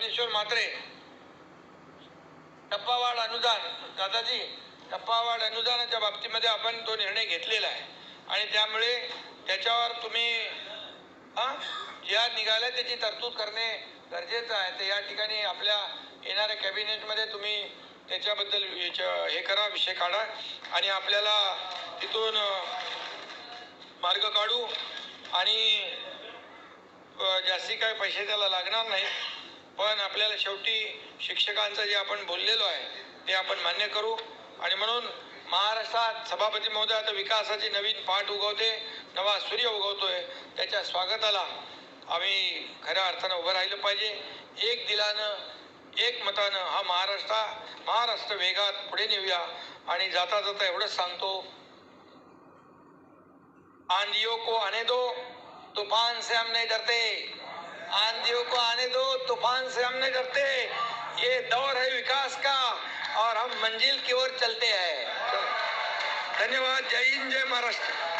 ज्ञानेश्वर म्हात्रे टप्पावाढ अनुदान दादाजी टप्पावाढ अनुदानाच्या बाबतीमध्ये आपण तो निर्णय घेतलेला आहे. आणि त्यामुळे त्याच्यावर तुम्ही हा ज्या निघाल्या त्याची तरतूद करणे गरजेचं आहे. तर या ठिकाणी आपल्या येणाऱ्या कॅबिनेटमध्ये तुम्ही त्याच्याबद्दल हे करा विषय काढा. आणि आपल्याला तिथून मार्ग काढू. आणि जास्ती काय पैसे त्याला लागणार नाहीत. पण आपल्याला शेवटी शिक्षकांचं जे आपण बोललेलो आहे ते आपण मान्य करू. आणि म्हणून महाराष्ट्रात सभापती महोदय आता विकासाची नवीन पाठ उगवते नवा सूर्य उगवतोय त्याच्या स्वागताला आम्ही खऱ्या अर्थानं उभं राहिलं पाहिजे. एक दिलानं एक मतानं हा महाराष्ट्र महाराष्ट्र वेगात पुढे नेऊया. आणि जाता जाता एवढंच सांगतो. आंधियों को आने दो तूफान से हम नहीं डरते. आंधियों को आने दो, तूफ़ान से हम नहीं डरते। ये दौर है विकास का और हम मंजिल की ओर चलते हैं। धन्यवाद। जय हिंद, जय महाराष्ट्र।